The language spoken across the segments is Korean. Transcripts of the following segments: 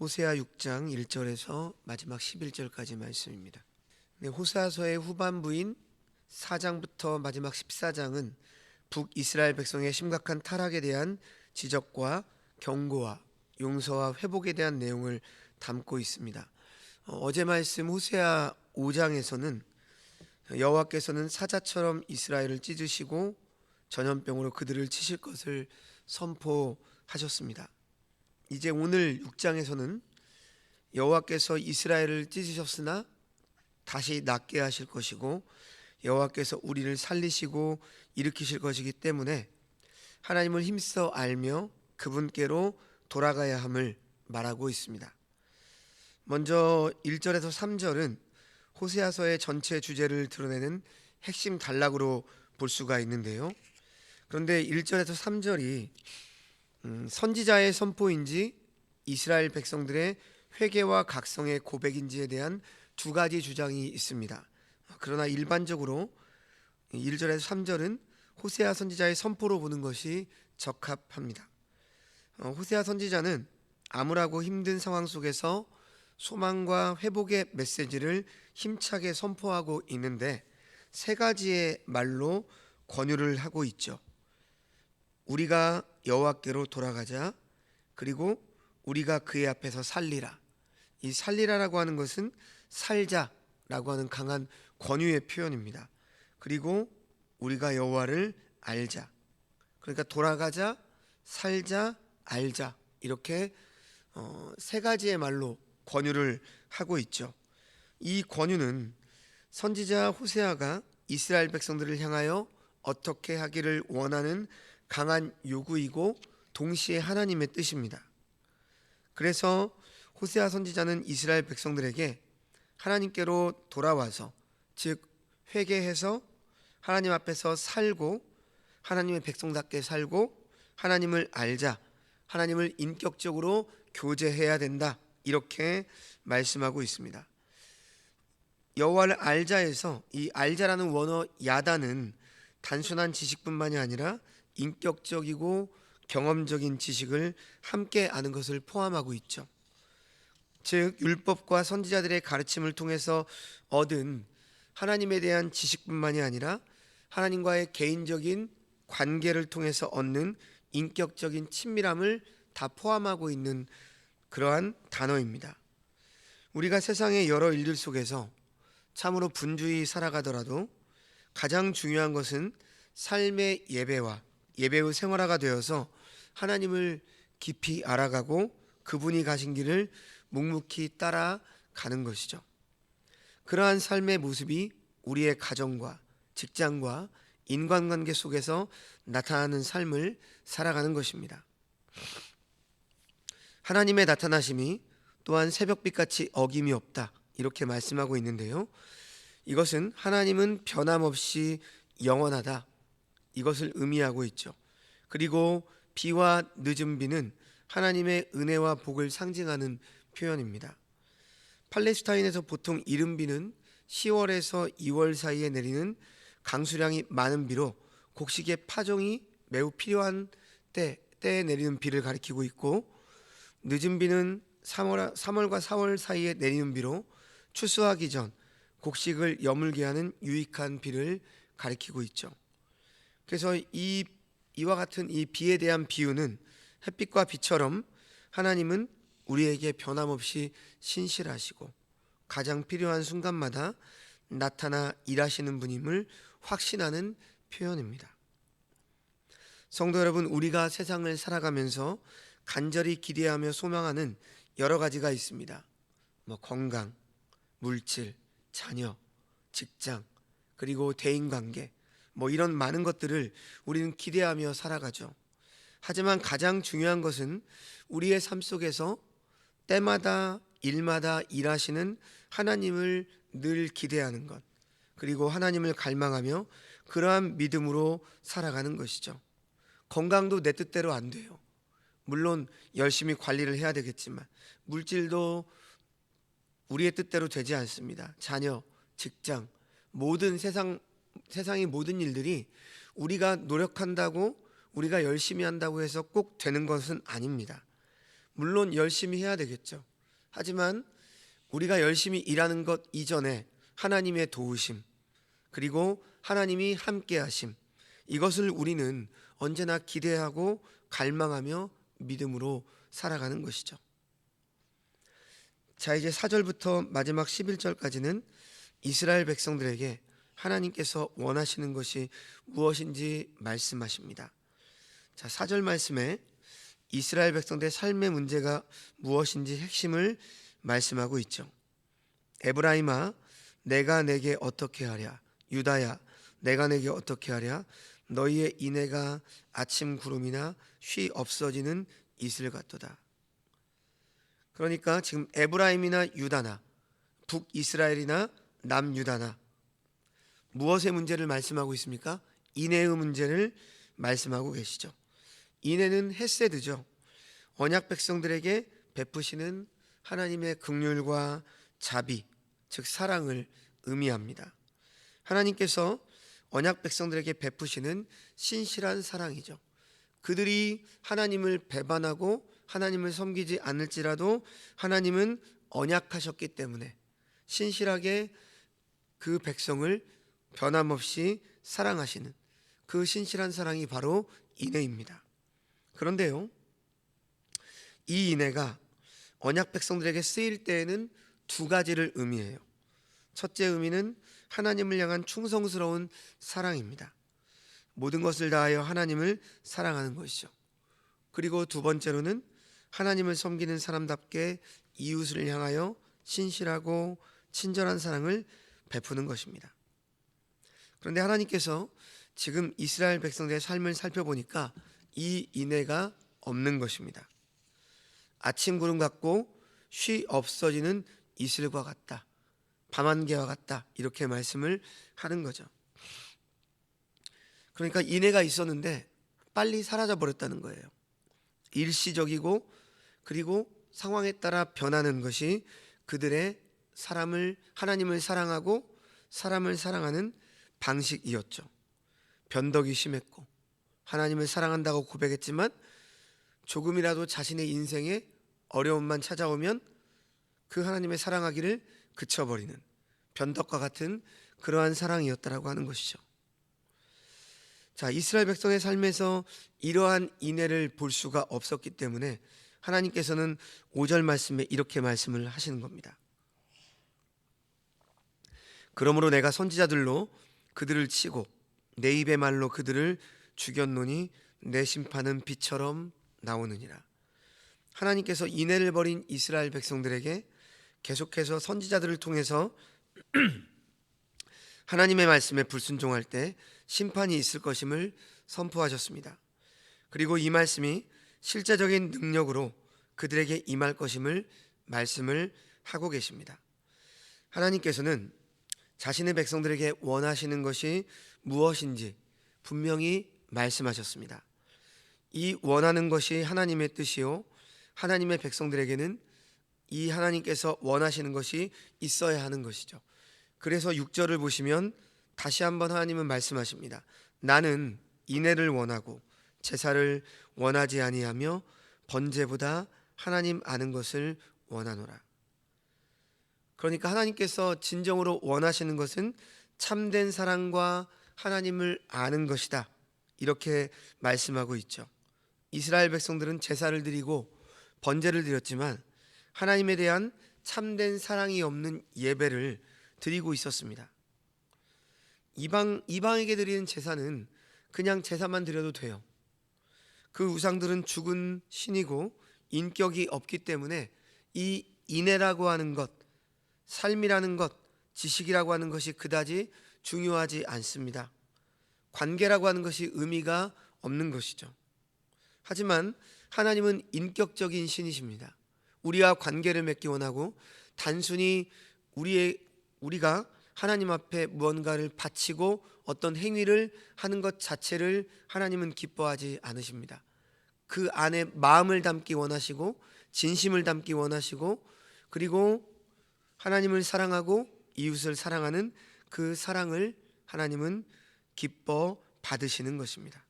호세아 6장 1절에서 마지막 11절까지 말씀입니다. 네, 호세아서의 후반부인 4장부터 마지막 14장은 북이스라엘 백성의 심각한 타락에 대한 지적과 경고와 용서와 회복에 대한 내용을 담고 있습니다. 어, 어제 말씀 호세아 5장에서는 여호와께서는 사자처럼 이스라엘을 찢으시고 전염병으로 그들을 치실 것을 선포하셨습니다. 이제 오늘 6장에서는 여호와께서 이스라엘을 찢으셨으나 다시 낫게 하실 것이고 여호와께서 우리를 살리시고 일으키실 것이기 때문에 하나님을 힘써 알며 그분께로 돌아가야 함을 말하고 있습니다. 먼저 1절에서 3절은 호세아서의 전체 주제를 드러내는 핵심 단락으로 볼 수가 있는데요. 그런데 1절에서 3절이 음, 선지자의 선포인지 이스라엘 백성들의 회개와 각성의 고백인지에 대한 두 가지 주장이 있습니다. 그러나 일반적으로 1절에서 3절은 호세아 선지자의 선포로 보는 것이 적합합니다. 어, 호세아 선지자는 암울하고 힘든 상황 속에서 소망과 회복의 메시지를 힘차게 선포하고 있는데 세 가지의 말로 권유를 하고 있죠. 우리가 여호와께로 돌아가자. 그리고 우리가 그의 앞에서 살리라. 이 살리라라고 하는 것은 살자라고 하는 강한 권유의 표현입니다. 그리고 우리가 여호와를 알자. 그러니까 돌아가자, 살자, 알자 이렇게 어, 세 가지의 말로 권유를 하고 있죠. 이 권유는 선지자 호세아가 이스라엘 백성들을 향하여 어떻게 하기를 원하는 강한 요구이고 동시에 하나님의 뜻입니다. 그래서 호세아 선지자는 이스라엘 백성들에게 하나님께로 돌아와서 즉 회개해서 하나님 앞에서 살고 하나님의 백성답게 살고 하나님을 알자 하나님을 인격적으로 교제해야 된다 이렇게 말씀하고 있습니다. 여호와를 알자에서 이 알자라는 원어 야다는 단순한 지식뿐만이 아니라 인격적이고 경험적인 지식을 함께 아는 것을 포함하고 있죠. 즉 율법과 선지자들의 가르침을 통해서 얻은 하나님에 대한 지식뿐만이 아니라 하나님과의 개인적인 관계를 통해서 얻는 인격적인 친밀함을 다 포함하고 있는 그러한 단어입니다. 우리가 세상의 여러 일들 속에서 참으로 분주히 살아가더라도 가장 중요한 것은 삶의 예배와 예배의 생활화가 되어서 하나님을 깊이 알아가고 그분이 가신 길을 묵묵히 따라가는 것이죠. 그러한 삶의 모습이 우리의 가정과 직장과 인간관계 속에서 나타나는 삶을 살아가는 것입니다. 하나님의 나타나심이 또한 새벽빛같이 어김이 없다 이렇게 말씀하고 있는데요. 이것은 하나님은 변함없이 영원하다 이것을 의미하고 있죠. 그리고 비와 늦은 비는 하나님의 은혜와 복을 상징하는 표현입니다. 팔레스타인에서 보통 이른 비는 10월에서 2월 사이에 내리는 강수량이 많은 비로 곡식의 파종이 매우 필요한 때 때에 내리는 비를 가리키고 있고 늦은 비는 3월, 3월과 4월 사이에 내리는 비로 추수하기 전 곡식을 여물게 하는 유익한 비를 가리키고 있죠. 그래서 이 이와 같은 이 비에 대한 비유는 햇빛과 비처럼 하나님은 우리에게 변함없이 신실하시고 가장 필요한 순간마다 나타나 일하시는 분임을 확신하는 표현입니다. 성도 여러분, 우리가 세상을 살아가면서 간절히 기대하며 소망하는 여러 가지가 있습니다. 뭐 건강, 물질, 자녀, 직장, 그리고 대인 관계, 뭐 이런 많은 것들을 우리는 기대하며 살아가죠. 하지만 가장 중요한 것은 우리의 삶 속에서 때마다 일마다 일하시는 하나님을 늘 기대하는 것, 그리고 하나님을 갈망하며 그러한 믿음으로 살아가는 것이죠. 건강도 내 뜻대로 안 돼요. 물론 열심히 관리를 해야 되겠지만 물질도 우리의 뜻대로 되지 않습니다. 자녀, 직장, 모든 세상 세상의 모든 일들이 우리가 노력한다고 우리가 열심히 한다고 해서 꼭 되는 것은 아닙니다. 물론 열심히 해야 되겠죠. 하지만 우리가 열심히 일하는 것 이전에 하나님의 도우심 그리고 하나님이 함께 하심 이것을 우리는 언제나 기대하고 갈망하며 믿음으로 살아가는 것이죠. 자, 이제 4절부터 마지막 11절까지는 이스라엘 백성들에게 하나님께서 원하시는 것이 무엇인지 말씀하십니다. 자, 4절 말씀에 이스라엘 백성들의 삶의 문제가 무엇인지 핵심을 말씀하고 있죠. 에브라임아 내가 내게 어떻게 하랴 유다야 내가 내게 어떻게 하랴 너희의 인애가 아침 구름이나 쉬 없어지는 이슬 같도다. 그러니까 지금 에브라임이나 유다나 북 이스라엘이나 남 유다나 무엇의 문제를 말씀하고 있습니까? 인애의 문제를 말씀하고 계시죠. 인애는 헤세드죠. 언약 백성들에게 베푸시는 하나님의 긍휼과 자비, 즉 사랑을 의미합니다. 하나님께서 언약 백성들에게 베푸시는 신실한 사랑이죠. 그들이 하나님을 배반하고 하나님을 섬기지 않을지라도 하나님은 언약하셨기 때문에 신실하게 그 백성을 변함없이 사랑하시는 그 신실한 사랑이 바로 인애입니다. 그런데요, 이 인애가 언약 백성들에게 쓰일 때에는 두 가지를 의미해요. 첫째 의미는 하나님을 향한 충성스러운 사랑입니다. 모든 것을 다하여 하나님을 사랑하는 것이죠. 그리고 두 번째로는 하나님을 섬기는 사람답게 이웃을 향하여 신실하고 친절한 사랑을 베푸는 것입니다. 그런데 하나님께서 지금 이스라엘 백성들의 삶을 살펴보니까 이 인애가 없는 것입니다. 아침 구름 같고 쉬 없어지는 이슬과 같다. 밤안개와 같다. 이렇게 말씀을 하는 거죠. 그러니까 인애가 있었는데 빨리 사라져 버렸다는 거예요. 일시적이고 그리고 상황에 따라 변하는 것이 그들의 사람을 하나님을 사랑하고 사람을 사랑하는 방식이었죠. 변덕이 심했고 하나님을 사랑한다고 고백했지만 조금이라도 자신의 인생에 어려움만 찾아오면 그 하나님의 사랑하기를 그쳐버리는 변덕과 같은 그러한 사랑이었다라고 하는 것이죠. 자, 이스라엘 백성의 삶에서 이러한 인애를 볼 수가 없었기 때문에 하나님께서는 5절 말씀에 이렇게 말씀을 하시는 겁니다. 그러므로 내가 선지자들로 그들을 치고 내 입의 말로 그들을 죽였노니 내 심판은 비처럼 나오느니라. 하나님께서 인애를 버린 이스라엘 백성들에게 계속해서 선지자들을 통해서 하나님의 말씀에 불순종할 때 심판이 있을 것임을 선포하셨습니다. 그리고 이 말씀이 실제적인 능력으로 그들에게 임할 것임을 말씀을 하고 계십니다. 하나님께서는 자신의 백성들에게 원하시는 것이 무엇인지 분명히 말씀하셨습니다. 이 원하는 것이 하나님의 뜻이요 하나님의 백성들에게는 이 하나님께서 원하시는 것이 있어야 하는 것이죠. 그래서 6절을 보시면 다시 한번 하나님은 말씀하십니다. 나는 인애를 원하고 제사를 원하지 아니하며 번제보다 하나님 아는 것을 원하노라. 그러니까 하나님께서 진정으로 원하시는 것은 참된 사랑과 하나님을 아는 것이다. 이렇게 말씀하고 있죠. 이스라엘 백성들은 제사를 드리고 번제를 드렸지만 하나님에 대한 참된 사랑이 없는 예배를 드리고 있었습니다. 이방 이방에게 드리는 제사는 그냥 제사만 드려도 돼요. 그 우상들은 죽은 신이고 인격이 없기 때문에 이 인애라고 하는 것, 삶이라는 것, 지식이라고 하는 것이 그다지 중요하지 않습니다. 관계라고 하는 것이 의미가 없는 것이죠. 하지만 하나님은 인격적인 신이십니다. 우리와 관계를 맺기 원하고 단순히 우리의 우리가 하나님 앞에 무언가를 바치고 어떤 행위를 하는 것 자체를 하나님은 기뻐하지 않으십니다. 그 안에 마음을 담기 원하시고 진심을 담기 원하시고 그리고 하나님을 사랑하고 이웃을 사랑하는 그 사랑을 하나님은 기뻐 받으시는 것입니다.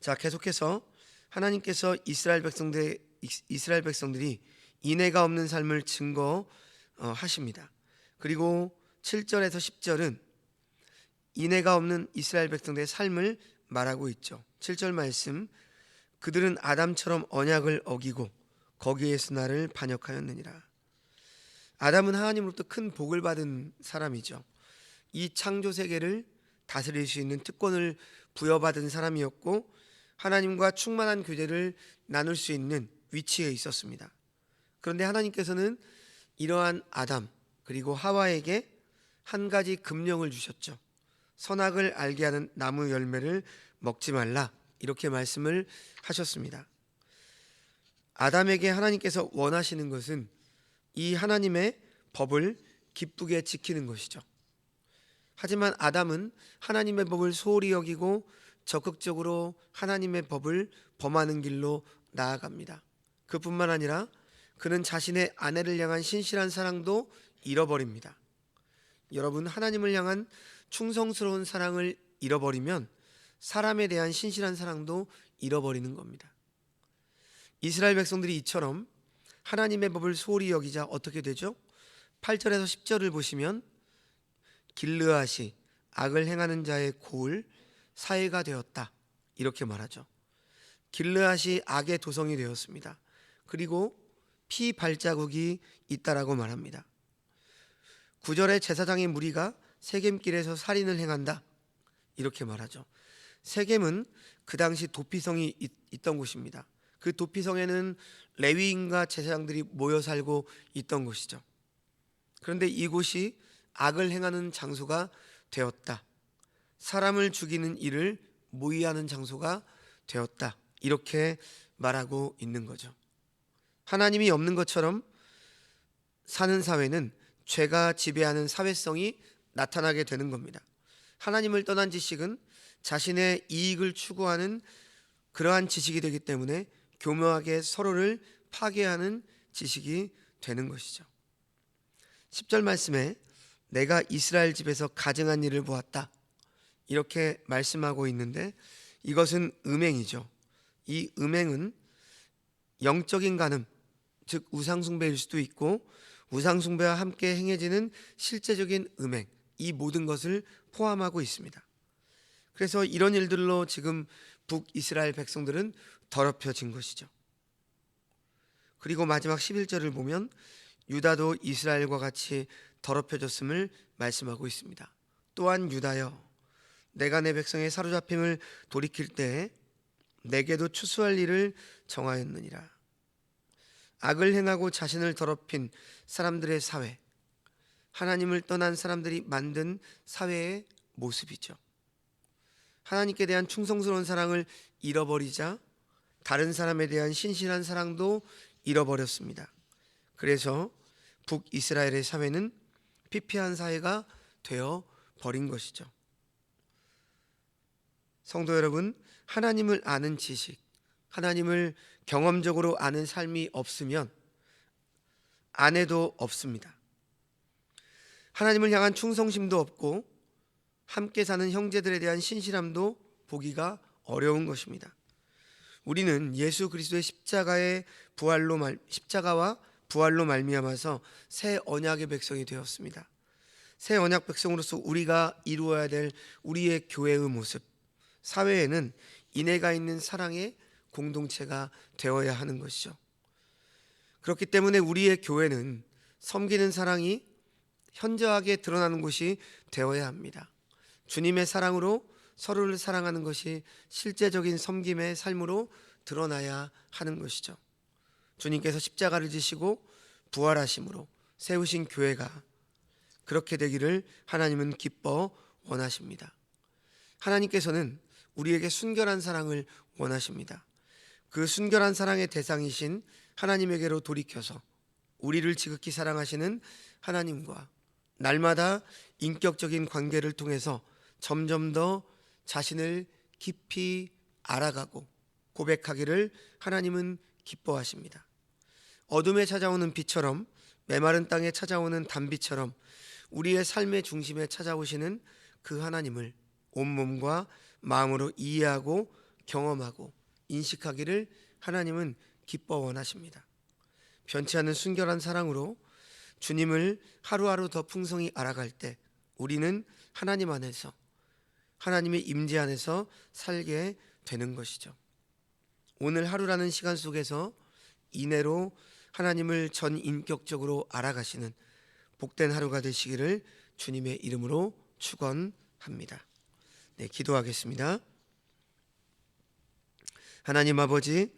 자, 계속해서 하나님께서 이스라엘 백성들 이스라엘 백성들이 인애가 없는 삶을 증거하십니다. 그리고 7절에서 10절은 인애가 없는 이스라엘 백성들의 삶을 말하고 있죠. 7절 말씀 그들은 아담처럼 언약을 어기고 거기에서 나를 반역하였느니라. 아담은 하나님으로부터 큰 복을 받은 사람이죠. 이 창조 세계를 다스릴 수 있는 특권을 부여받은 사람이었고 하나님과 충만한 교제를 나눌 수 있는 위치에 있었습니다. 그런데 하나님께서는 이러한 아담 그리고 하와에게 한 가지 금령을 주셨죠. 선악을 알게 하는 나무 열매를 먹지 말라 이렇게 말씀을 하셨습니다. 아담에게 하나님께서 원하시는 것은 이 하나님의 법을 기쁘게 지키는 것이죠. 하지만 아담은 하나님의 법을 소홀히 여기고 적극적으로 하나님의 법을 범하는 길로 나아갑니다. 그뿐만 아니라 그는 자신의 아내를 향한 신실한 사랑도 잃어버립니다. 여러분 하나님을 향한 충성스러운 사랑을 잃어버리면 사람에 대한 신실한 사랑도 잃어버리는 겁니다. 이스라엘 백성들이 이처럼 하나님의 법을 소홀히 여기자 어떻게 되죠? 8절에서 10절을 보시면 길르앗이 악을 행하는 자의 고을 사해가 되었다. 이렇게 말하죠. 길르앗이 악의 도성이 되었습니다. 그리고 피 발자국이 있다라고 말합니다. 9절에 제사장의 무리가 세겜길에서 살인을 행한다. 이렇게 말하죠. 세겜은 그 당시 도피성이 있, 있던 곳입니다. 그 도피성에는 레위인과 제사장들이 모여 살고 있던 곳이죠. 그런데 이곳이 악을 행하는 장소가 되었다. 사람을 죽이는 일을 모의하는 장소가 되었다. 이렇게 말하고 있는 거죠. 하나님이 없는 것처럼 사는 사회는 죄가 지배하는 사회성이 나타나게 되는 겁니다. 하나님을 떠난 지식은 자신의 이익을 추구하는 그러한 지식이 되기 때문에 교묘하게 서로를 파괴하는 지식이 되는 것이죠. 10절 말씀에 내가 이스라엘 집에서 가증한 일을 보았다. 이렇게 말씀하고 있는데 이것은 음행이죠. 이 음행은 영적인 간음, 즉 우상숭배일 수도 있고 우상숭배와 함께 행해지는 실제적인 음행, 이 모든 것을 포함하고 있습니다. 그래서 이런 일들로 지금 북이스라엘 백성들은 더럽혀진 것이죠. 그리고 마지막 11절을 보면 유다도 이스라엘과 같이 더럽혀졌음을 말씀하고 있습니다. 또한 유다여 내가 내 백성의 사로잡힘을 돌이킬 때 내게도 추수할 일을 정하였느니라. 악을 행하고 자신을 더럽힌 사람들의 사회, 하나님을 떠난 사람들이 만든 사회의 모습이죠. 하나님께 대한 충성스러운 사랑을 잃어버리자 다른 사람에 대한 신실한 사랑도 잃어버렸습니다. 그래서 북이스라엘의 사회는 피폐한 사회가 되어 버린 것이죠. 성도 여러분, 하나님을 아는 지식, 하나님을 경험적으로 아는 삶이 없으면 아내도 없습니다. 하나님을 향한 충성심도 없고 함께 사는 형제들에 대한 신실함도 보기가 어려운 것입니다. 우리는 예수 그리스도의 십자가의 부활로 말 십자가와 부활로 말미암아서 새 언약의 백성이 되었습니다. 새 언약 백성으로서 우리가 이루어야 될 우리의 교회의 모습, 사회에는 인애가 있는 사랑의 공동체가 되어야 하는 것이죠. 그렇기 때문에 우리의 교회는 섬기는 사랑이 현저하게 드러나는 곳이 되어야 합니다. 주님의 사랑으로 서로를 사랑하는 것이 실제적인 섬김의 삶으로 드러나야 하는 것이죠. 주님께서 십자가를 지시고 부활하심으로 세우신 교회가 그렇게 되기를 하나님은 기뻐 원하십니다. 하나님께서는 우리에게 순결한 사랑을 원하십니다. 그 순결한 사랑의 대상이신 하나님에게로 돌이켜서 우리를 지극히 사랑하시는 하나님과 날마다 인격적인 관계를 통해서 점점 더 자신을 깊이 알아가고 고백하기를 하나님은 기뻐하십니다. 어둠에 찾아오는 빛처럼 메마른 땅에 찾아오는 단비처럼 우리의 삶의 중심에 찾아오시는 그 하나님을 온몸과 마음으로 이해하고 경험하고 인식하기를 하나님은 기뻐 원하십니다. 변치 않은 순결한 사랑으로 주님을 하루하루 더 풍성히 알아갈 때 우리는 하나님 안에서 하나님의 임재 안에서 살게 되는 것이죠. 오늘 하루라는 시간 속에서 이내로 하나님을 전 인격적으로 알아가시는 복된 하루가 되시기를 주님의 이름으로 축원합니다. 네, 기도하겠습니다. 하나님 아버지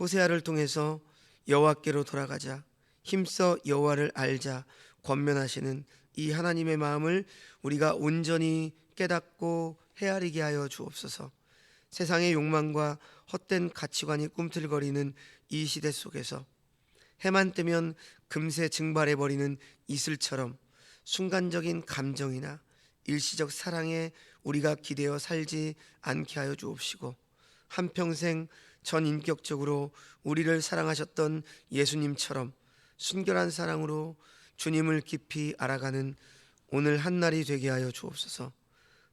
호세아를 통해서 여호와께로 돌아가자 힘써 여호와를 알자 권면하시는 이 하나님의 마음을 우리가 온전히 깨닫고 헤아리게 하여 주옵소서. 세상의 욕망과 헛된 가치관이 꿈틀거리는 이 시대 속에서 해만 뜨면 금세 증발해 버리는 이슬처럼 순간적인 감정이나 일시적 사랑에 우리가 기대어 살지 않게 하여 주옵시고 한평생 전인격적으로 우리를 사랑하셨던 예수님처럼 순결한 사랑으로 주님을 깊이 알아가는 오늘 한날이 되게 하여 주옵소서.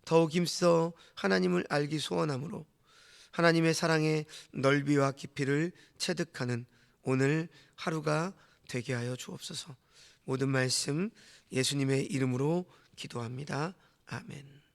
더욱 힘써 하나님을 알기 소원함으로 하나님의 사랑의 넓이와 깊이를 체득하는 오늘 하루가 되게 하여 주옵소서. 모든 말씀 예수님의 이름으로 기도합니다. 아멘.